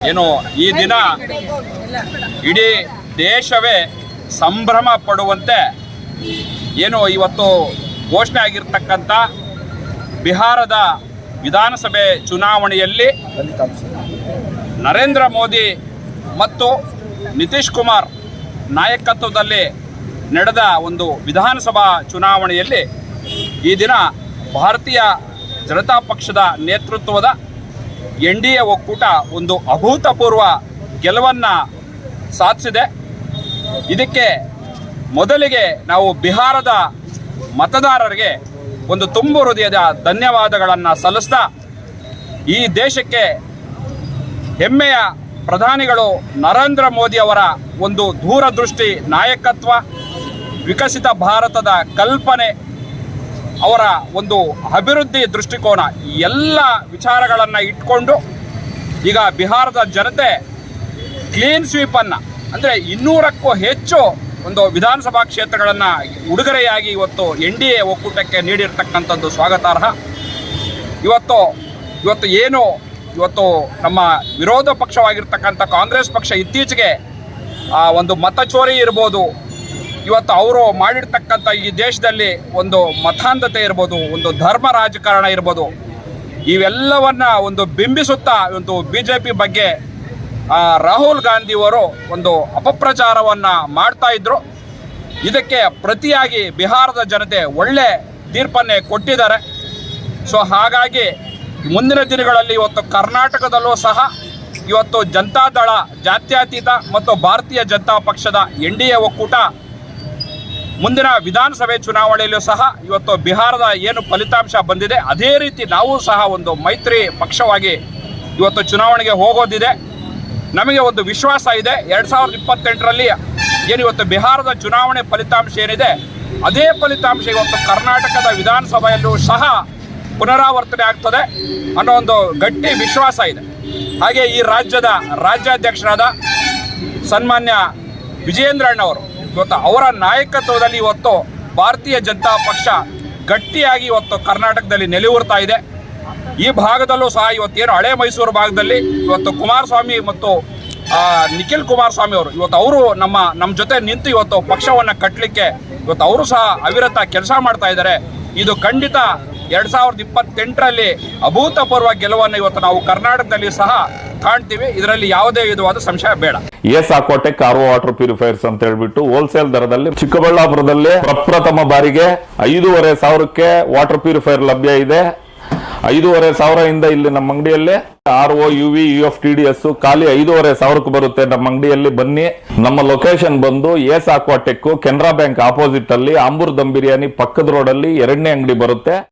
ಏನು, ಈ ದಿನ ಇಡೀ ದೇಶವೇ ಸಂಭ್ರಮ ಪಡುವಂತೆ ಏನು ಇವತ್ತು ಘೋಷಣೆ ಆಗಿರ್ತಕ್ಕಂಥ ಬಿಹಾರದ ವಿಧಾನಸಭೆ ಚುನಾವಣೆಯಲ್ಲಿ ನರೇಂದ್ರ ಮೋದಿ ಮತ್ತು ನಿತೀಶ್ ಕುಮಾರ್ ನಾಯಕತ್ವದಲ್ಲಿ ನಡೆದ ಒಂದು ವಿಧಾನಸಭಾ ಚುನಾವಣೆಯಲ್ಲಿ ಈ ದಿನ ಭಾರತೀಯ ಜನತಾ ಪಕ್ಷದ ನೇತೃತ್ವದ ಎನ್ ಡಿ ಎ ಒಕ್ಕೂಟ ಒಂದು ಅಭೂತಪೂರ್ವ ಗೆಲುವನ್ನು ಸಾಧಿಸಿದೆ. ಇದಕ್ಕೆ ಮೊದಲಿಗೆ ನಾವು ಬಿಹಾರದ ಮತದಾರರಿಗೆ ಒಂದು ತುಂಬು ಹೃದಯದ ಧನ್ಯವಾದಗಳನ್ನು ಸಲ್ಲಿಸ್ತಾ, ಈ ದೇಶಕ್ಕೆ ಹೆಮ್ಮೆಯ ಪ್ರಧಾನಿಗಳು ನರೇಂದ್ರ ಮೋದಿ ಅವರ ಒಂದು ದೂರದೃಷ್ಟಿ ನಾಯಕತ್ವ, ವಿಕಸಿತ ಭಾರತದ ಕಲ್ಪನೆ ಅವರ ಒಂದು ಅಭಿವೃದ್ಧಿ ದೃಷ್ಟಿಕೋನ ಎಲ್ಲ ವಿಚಾರಗಳನ್ನು ಇಟ್ಕೊಂಡು ಈಗ ಬಿಹಾರದ ಜನತೆ ಕ್ಲೀನ್ ಸ್ವೀಪನ್ನು ಅಂದರೆ ಇನ್ನೂರಕ್ಕೂ ಹೆಚ್ಚು ಒಂದು ವಿಧಾನಸಭಾ ಕ್ಷೇತ್ರಗಳನ್ನು ಉಡುಗೊರೆಯಾಗಿ ಇವತ್ತು ಎನ್ ಡಿ ಎ ಒಕ್ಕೂಟಕ್ಕೆ ನೀಡಿರ್ತಕ್ಕಂಥದ್ದು ಸ್ವಾಗತಾರ್ಹ. ಇವತ್ತು ಇವತ್ತು ಏನು ಇವತ್ತು ನಮ್ಮ ವಿರೋಧ ಪಕ್ಷವಾಗಿರ್ತಕ್ಕಂಥ ಕಾಂಗ್ರೆಸ್ ಪಕ್ಷ ಇತ್ತೀಚೆಗೆ ಆ, ಒಂದು ಮತಚೋರಿ ಇರ್ಬೋದು ಇವತ್ತು ಅವರು ಮಾಡಿರ್ತಕ್ಕಂಥ ಈ ದೇಶದಲ್ಲಿ ಒಂದು ಮತಾಂಧತೆ ಇರ್ಬೋದು, ಒಂದು ಧರ್ಮ ರಾಜಕಾರಣ ಇರ್ಬೋದು, ಇವೆಲ್ಲವನ್ನ ಒಂದು ಬಿಂಬಿಸುತ್ತಾ ಒಂದು ಬಿ ಜೆ ಪಿ ಬಗ್ಗೆ ರಾಹುಲ್ ಗಾಂಧಿಯವರು ಒಂದು ಅಪಪ್ರಚಾರವನ್ನು ಮಾಡ್ತಾ ಇದ್ರು. ಇದಕ್ಕೆ ಪ್ರತಿಯಾಗಿ ಬಿಹಾರದ ಜನತೆ ಒಳ್ಳೆ ತೀರ್ಪನ್ನೇ ಕೊಟ್ಟಿದ್ದಾರೆ. ಸೊ, ಹಾಗಾಗಿ ಮುಂದಿನ ದಿನಗಳಲ್ಲಿ ಇವತ್ತು ಕರ್ನಾಟಕದಲ್ಲೂ ಸಹ ಇವತ್ತು ಜನತಾದಳ ಜಾತ್ಯತೀತ ಮತ್ತು ಭಾರತೀಯ ಜನತಾ ಪಕ್ಷದ ಎನ್ ಡಿ ಎ ಒಕ್ಕೂಟ ಮುಂದಿನ ವಿಧಾನಸಭೆ ಚುನಾವಣೆಯಲ್ಲೂ ಸಹ ಇವತ್ತು ಬಿಹಾರದ ಏನು ಫಲಿತಾಂಶ ಬಂದಿದೆ, ಅದೇ ರೀತಿ ನಾವು ಸಹ ಒಂದು ಮೈತ್ರಿ ಪಕ್ಷವಾಗಿ ಇವತ್ತು ಚುನಾವಣೆಗೆ ಹೋಗೋದಿದೆ. ನಮಗೆ ಒಂದು ವಿಶ್ವಾಸ ಇದೆ, ಎರಡು ಸಾವಿರದ ಇಪ್ಪತ್ತೆಂಟರಲ್ಲಿ ಏನು ಇವತ್ತು ಬಿಹಾರದ ಚುನಾವಣೆ ಫಲಿತಾಂಶ ಏನಿದೆ, ಅದೇ ಫಲಿತಾಂಶ ಇವತ್ತು ಕರ್ನಾಟಕದ ವಿಧಾನಸಭೆಯಲ್ಲೂ ಸಹ ಪುನರಾವರ್ತನೆ ಆಗ್ತದೆ ಅನ್ನೋ ಒಂದು ಗಟ್ಟಿ ವಿಶ್ವಾಸ ಇದೆ. ಹಾಗೆ ಈ ರಾಜ್ಯದ ರಾಜ್ಯಾಧ್ಯಕ್ಷರಾದ ಸನ್ಮಾನ್ಯ ವಿಜಯೇಂದ್ರಣ್ಣವರು ಇವತ್ತು ಅವರ ನಾಯಕತ್ವದಲ್ಲಿ ಇವತ್ತು ಭಾರತೀಯ ಜನತಾ ಪಕ್ಷ ಗಟ್ಟಿಯಾಗಿ ಇವತ್ತು ಕರ್ನಾಟಕದಲ್ಲಿ ನೆಲೆಯೂರ್ತಾ ಇದೆ. ಈ ಭಾಗದಲ್ಲೂ ಸಹ ಇವತ್ತೇನು ಹಳೆ ಮೈಸೂರು ಭಾಗದಲ್ಲಿ ಇವತ್ತು ಕುಮಾರಸ್ವಾಮಿ ಮತ್ತು ನಿಖಿಲ್ ಕುಮಾರಸ್ವಾಮಿ ಅವರು ಇವತ್ತು ಅವರು ನಮ್ಮ ನಮ್ಮ ಜೊತೆ ನಿಂತು ಇವತ್ತು ಪಕ್ಷವನ್ನು ಕಟ್ಟಲಿಕ್ಕೆ ಇವತ್ತು ಅವರು ಸಹ ಅವಿರತ ಕೆಲಸ ಮಾಡ್ತಾ ಇದ್ದಾರೆ. ಇದು ಖಂಡಿತ ಎರಡು ಸಾವಿರದ ಇಪ್ಪತ್ತೆಂಟರಲ್ಲಿ ಅಭೂತಪೂರ್ವ ಗೆಲುವನ್ನು ಇವತ್ತು ನಾವು ಕರ್ನಾಟಕದಲ್ಲಿ ಸಹ ಕಾಣ್ತೀವಿ. ಇದರಲ್ಲಿ ಯಾವುದೇ ವಿಧವಾದ ಸಂಶಯ ಬೇಡ. ಎಸ್ ಆಕೋಟೆ ಆರ್ ವಾಟರ್ ಪ್ಯೂರಿಫೈರ್ಸ್ ಅಂತ ಹೇಳ್ಬಿಟ್ಟು ಹೋಲ್ಸೇಲ್ ದರದಲ್ಲಿ ಚಿಕ್ಕಬಳ್ಳಾಪುರದಲ್ಲಿ ಪ್ರಪ್ರಥಮ ಬಾರಿಗೆ ಐದೂವರೆ ಸಾವಿರಕ್ಕೆ ವಾಟರ್ ಪ್ಯೂರಿಫೈರ್ ಲಭ್ಯ ಇದೆ. ಐದೂವರೆ ಸಾವಿರದಿಂದ ಇಲ್ಲಿ ನಮ್ಮ ಅಂಗಡಿಯಲ್ಲಿ R O U V U F T D S ಖಾಲಿ ಐದೂವರೆ ಸಾವಿರಕ್ಕೆ ಬರುತ್ತೆ ನಮ್ಮ ಅಂಗಡಿಯಲ್ಲಿ. ಬನ್ನಿ. ನಮ್ಮ ಲೊಕೇಶನ್ ಬಂದು S Aquatech Canara bank opposite ಅಲ್ಲಿ ಆಂಬೂರ್ ದಮ್ ಬಿರಿಯಾನಿ ಪಕ್ಕದ ರೋಡ್ ಅಲ್ಲಿ ಎರಡನೇ ಅಂಗಡಿ ಬರುತ್ತೆ.